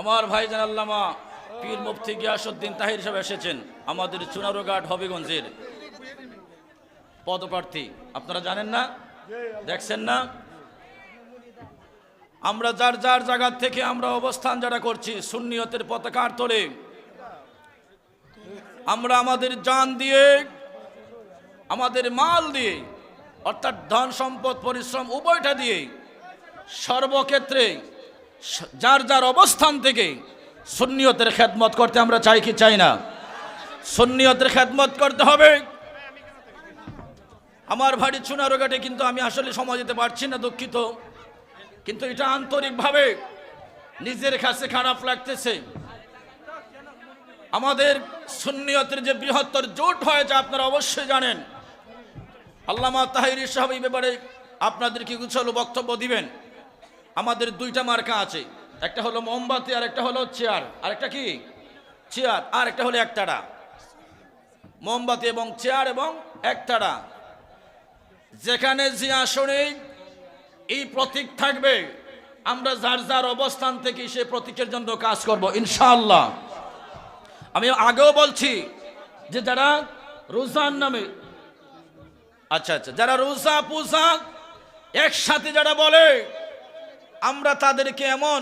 আমার ভাই জান আল্লামা পীর মুফতি গিয়াসুদ্দিন তাহির সাহেব এসেছেন, আমাদের চুনারুঘাট হবিগঞ্জের পদপ্রার্থী। আপনারা জানেন না? দেখছেন না? আমরা যার যার জায়গা থেকে আমরা অবস্থান যারা করছি, সুন্নিয়তের পতাকার তোলে, আমরা আমাদের জান দিয়ে, আমাদের মাল দিয়ে, অর্থাৎ ধন সম্পদ, পরিশ্রম, উভয়টা দিয়ে সর্বক্ষেত্রে যার যার অবস্থান থেকে সুন্নিয়তের খেদমত করতে আমরা চাই কি চাই না? সুন্নিয়তের খেদমত করতে হবে। আমার ভারী চুনারোগাটে কিন্তু আমি আসলে সময় দিতে পারছি না, দুঃখিত। কিন্তু এটা আন্তরিকভাবে নিজের কাছে খারাপ লাগতেছে। আমাদের সুন্নিয়তের যে বৃহত্তর জোট হয়েছে, আপনারা অবশ্যই জানেন। আল্লামা তাহির সাহেব এই ব্যাপারে আপনাদেরকে গুছালো বক্তব্য দিবেন। আমাদের দুইটা মার্কা আছে। একটা হলো মোমবাতি আর একটা হলো চেয়ার। আর একটা কি? চেয়ার। আর একটা হলো একটাড়া মোমবাতি এবং চেয়ার এবং একটাড়া যেখানে যে আসনে এই প্রতীক থাকবে, আমরা যার যার অবস্থান থেকে সে প্রতীকের জন্য কাজ করব, ইনশাআল্লাহ। আমি আগেও বলছি যে যারা রোজার নামে আচ্ছা আচ্ছা যারা রোজা পূজা একসাথে যারা বলে আমরা তাদেরকে এমন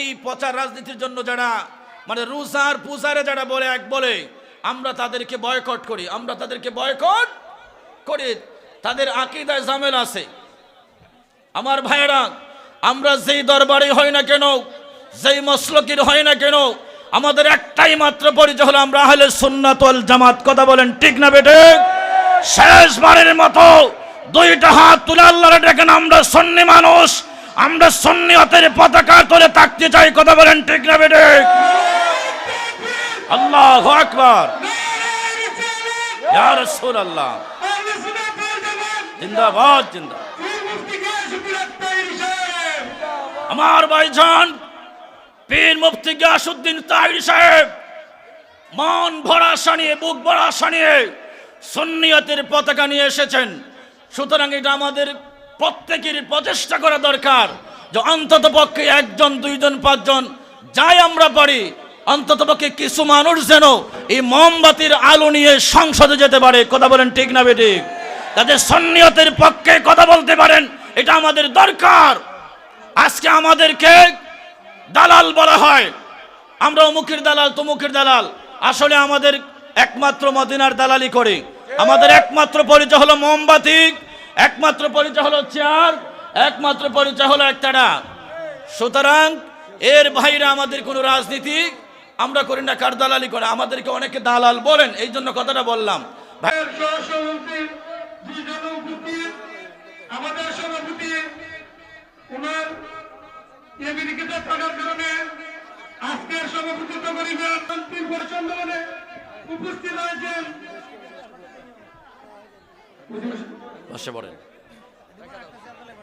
এই প্রচার রাজনীতির জন্য যারা মানে রোজার পূজারে যারা বলে, এক বলে, আমরা তাদেরকে বয়কট করি, আমরা তাদেরকে বয়কট করি। তাদের আকিদায় জামেল আছে। আমার ভাইয়েরা, আমরা যেই দরবারে হই না কেন, যেই মসলকির হয় না কেন, আমাদের একটাই মাত্র পরিচয় হলো আমরা আহলে সুন্নাত ওয়াল জামাত। কথা বলেন ঠিক না বেটে শেষবারের মতো দুইটা হাত তুলে আল্লাহর ডেকেন, আমরা সন্নি মানুষ। আমরা সন্নিয়তের পতাকা তুলে থাকতে চাই, কথা বলেন ঠিক না বেটে আল্লাহ আকবার। ইয়া রাসূলুল্লাহ। জিন্দাবাদ জিন্দাবাদ। আমার ভাইজান পীর মুফতি গিয়াসুদ্দিন তাহির সাহেব, মন ভরা সানিয়ে বুক ভরা সানিয়ে সুন্নিয়তের পতাকা নিয়ে এসেছেন। সুতরাং এটা আমাদের প্রত্যেকের প্রচেষ্টা করা দরকার যে অন্তত পক্ষে একজন, দুইজন, পাঁচজন যাই আমরা পারি, অন্তত পক্ষে কিছু মানুষ যেন এই মোমবাতির আলো নিয়ে সংসদে যেতে পারে। কথা বলেন ঠিক না বেঠিক? তাদের সন্নিয়তের পক্ষে কথা বলতে পারেন, এটা আমাদের দরকার। আজকে আমাদেরকে দালাল বলা হয়। আমরা অমুকের দালাল, তমুকের দালাল। আসলে আমাদের একমাত্র মদিনার দালালি করে। আমাদের একমাত্র পরিচয় হলো মোমবাতি একমাত্র পরিচয় হলো চেয়ার, একমাত্র পরিচয় হলো একটানা সুতরাং এর বাইরে আমাদের কোনো রাজনীতি আমরা করি না, কার দালালি করে? আমাদেরকে অনেকে দালাল বলেন, এই জন্য কথাটা বললাম। উপস্থিত হয়েছেন বসে পড়েন।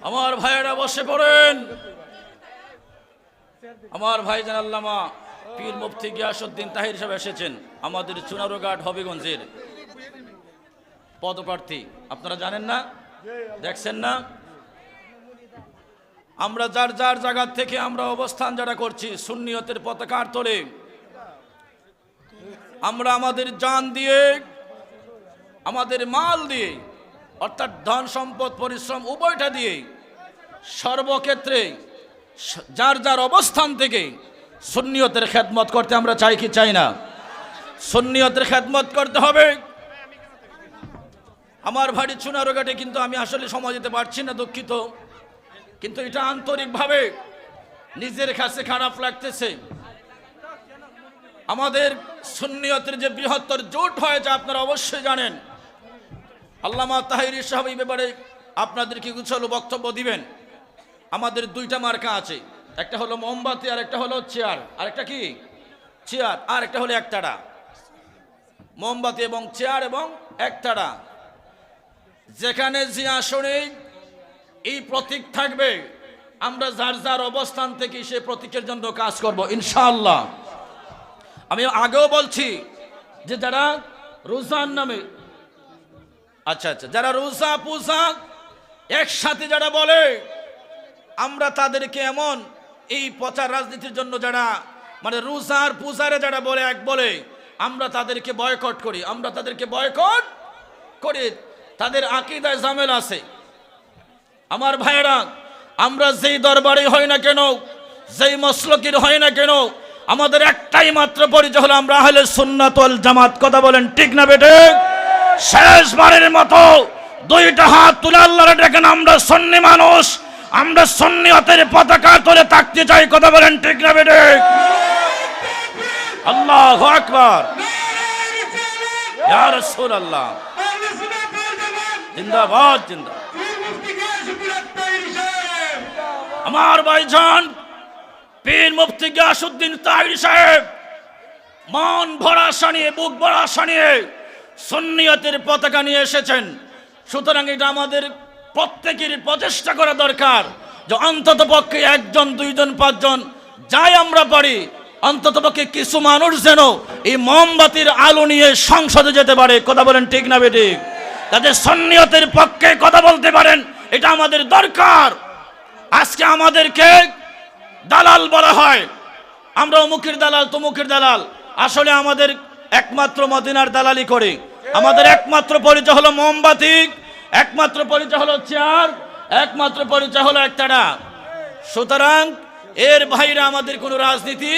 আমার ভাইয়েরা বসে পড়েন। আমার ভাই জান আল্লামা পীর মুফতি গিয়াসুদ্দিন তাহির সাহেব এসেছেন। আমাদের চুনারুঘাট হবিগঞ্জের পদপ্রার্থী। আপনারা জানেন না? দেখছেন না? আমরা যার যার জায়গা থেকে আমরা অবস্থান যারা করছি, সুন্নিয়তের পতাকার তোলে, আমরা আমাদের জান দিয়ে, আমাদের মাল দিয়ে অর্থাৎ ধন সম্পদ, পরিশ্রম, উভয়টা দিয়ে সর্বক্ষেত্রে যার যার অবস্থান থেকে সুন্নিয়তের খেদমত করতে আমরা চাই কি চাই না? সুন্নিয়তের খেদমত করতে হবে। আমার ভারী চুনারোগাটে কিন্তু আমি আসলে সময় দিতে পারছি না, দুঃখিত। কিন্তু এটা আন্তরিকভাবে নিজের কাছে খারাপ লাগতেছে। আমাদের সুন্নিয়তের যে বৃহত্তর জোট হয়েছে, আপনারা অবশ্যই জানেন। আল্লামা তাহির সাহেব এই ব্যাপারে আপনাদেরকে গুছালো বক্তব্য দিবেন। আমাদের দুইটা মার্কা আছে। একটা হলো মোমবাতি আর একটা হলো চেয়ার। আর একটা কি? চেয়ার। আর একটা হলো একটাড়া মোমবাতি এবং চেয়ার এবং একটাড়া যেখানে যে আসনে এই প্রতীক থাকবে, আমরা যার যার অবস্থান থেকে সে প্রতীকের জন্য কাজ করব, ইনশাআল্লাহ। আমি আগেও বলছি যে যারা রোজার নামে আচ্ছা আচ্ছা যারা রোজা, পূজা একসাথে যারা বলে, আমরা তাদেরকে এমন এই পচার রাজনীতির জন্য যারা মানে রুসার পুজারে যারা বলে, এক বলে, আমরা তাদেরকে বয়কট করি। আমরা তাদেরকে বয়কট করি। তাদের আকিদায় জামেল আছে। আমার ভাইয়েরা, আমরা যেই দরবারে হই না কেন, যেই মসলকির হয় না কেন, আমাদের একটাই মাত্র পরিচয় হলো, আমরা হলে সুন্নাতল জামাত। কথা বলেন ঠিক না বেটে শেষবারের মতো দুইটা হাত তুলে আল্লাহরে ডেকেন আমরা সন্নি মানুষ, আমরা সন্নিয়তের পতাকা তুলে থাকতে চাই, কথা বলেন ঠিক না বেটে আল্লাহ আকবার। ইয়া রাসূলুল্লাহ। জিন্দাবাদ জিন্দাবাদ। আমার ভাইজান, পীর মুফতি গিয়াসুদ্দিন তাহির সাহেব, মন ভরা নিয়ে, বুক ভরা নিয়ে সন্নিয়তের পতাকা নিয়ে এসেছেন। সুতরাং এটা আমাদের প্রত্যেকের প্রচেষ্টা করা দরকার যে অন্তত পক্ষে একজন, দুইজন, পাঁচজন যাই আমরা পারি, অন্তত পক্ষে কিছু মানুষ যেন এই মোমবাতির আলো নিয়ে সংসদে যেতে পারে। কথা বলেন ঠিক না বেঠিক? তাদের সন্নিয়তের পক্ষে কথা বলতে পারেন, এটা আমাদের দরকার। আজকে আমাদেরকে দালাল বলা হয়। আমরা অমুকের দালাল, তমুকের দালাল। আসলে আমাদের একমাত্র মদিনার দালালি করে। আমাদের একমাত্র পরিচয় হলো মোমবাতি একমাত্র পরিচয় হলো চেয়ার একমাত্র পরিচয় হলো একটানা সুতরাং এর বাইরে আমাদের কোনো রাজনীতি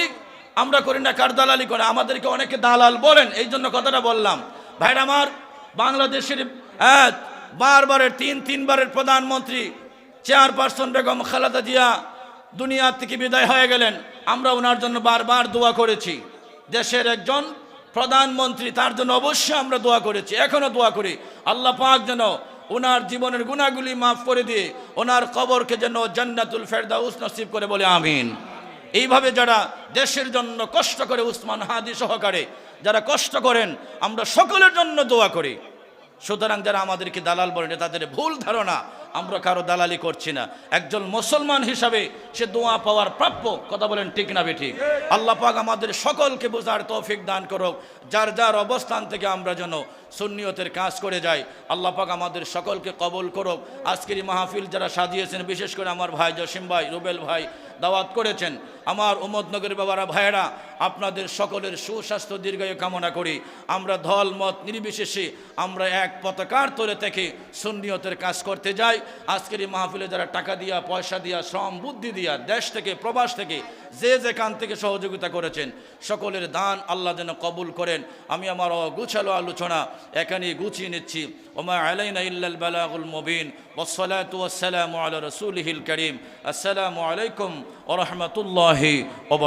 আমরা করি না কার দালালি করে? আমাদেরকে অনেকে দালাল বলেন এই জন্য কথাটা বললাম। ভাইরা আমার বাংলাদেশের হ্যাঁ, বারবারের তিন তিনবারের প্রধানমন্ত্রী চেয়ারপারসন বেগম খালেদা জিয়া দুনিয়া থেকে বিদায় হয়ে গেলেন। আমরা ওনার জন্য বারবার দোয়া করেছি। দেশের একজন প্রধানমন্ত্রী, তার জন্য অবশ্যই আমরা দোয়া করেছি, এখনও দোয়া করি। আল্লাহ পাক যেন ওনার জীবনের গুণাগুলি মাফ করে দিয়ে ওনার কবরকে যেন জান্নাতুল ফেরদাউস নসিব করে বলে আমিন। এইভাবে যারা দেশের জন্য কষ্ট করে উসমান হাদি সহকারে যারা কষ্ট করেন, আমরা সকলের জন্য দোয়া করি। সুতরাং যারা আমাদেরকে দালাল বলেন তাদের ভুল ধারণা। আমরা কারও দালালি করছি না। একজন মুসলমান হিসাবে সে দোয়া পাওয়ার প্রাপ্য, কথা বলেন ঠিক না বেঠিক আল্লাহ পাক আমাদের সকলকে বোঝার তৌফিক দান করুক। যার যার অবস্থান থেকে আমরা যেন সুন্নিয়তের কাজ করে যাই, আল্লাহ পাক আমাদের সকলকে কবল করুক। আজকের মাহফিল যারা সাজিয়েছেন, বিশেষ করে আমার ভাই জসিম ভাই, রুবেল ভাই দাওয়াত করেছেন, আমার উমদনগরের বাবারা, ভাইয়েরা, আপনাদের সকলের সুস্বাস্থ্য দীর্ঘায়ু কামনা করি। আমরা ধল মত নির্বিশেষে আমরা এক পতাকার তলে থেকে সুন্নিয়তের কাজ করতে যাই। আজকের এই মাহফিলে যারা টাকা দিয়া, পয়সা দিয়া, শ্রম, বুদ্ধি দিয়া, দেশ থেকে, প্রবাস থেকে, যে যেখান থেকে সহযোগিতা করেছেন, সকলের দান আল্লাহ যেন কবুল করেন। আমি আমার গুছালো আলোচনা এখানে গুছিয়ে নিচ্ছি। ওমা আলাইনা ইল্লাল বালাগুল মুবিন ওয়াসসালাতু ওয়াসসালামু আলা রাসূলিহিল কারীম। আসসালামু আলাইকুম ওয়া রাহমাতুল্লাহি ওয়া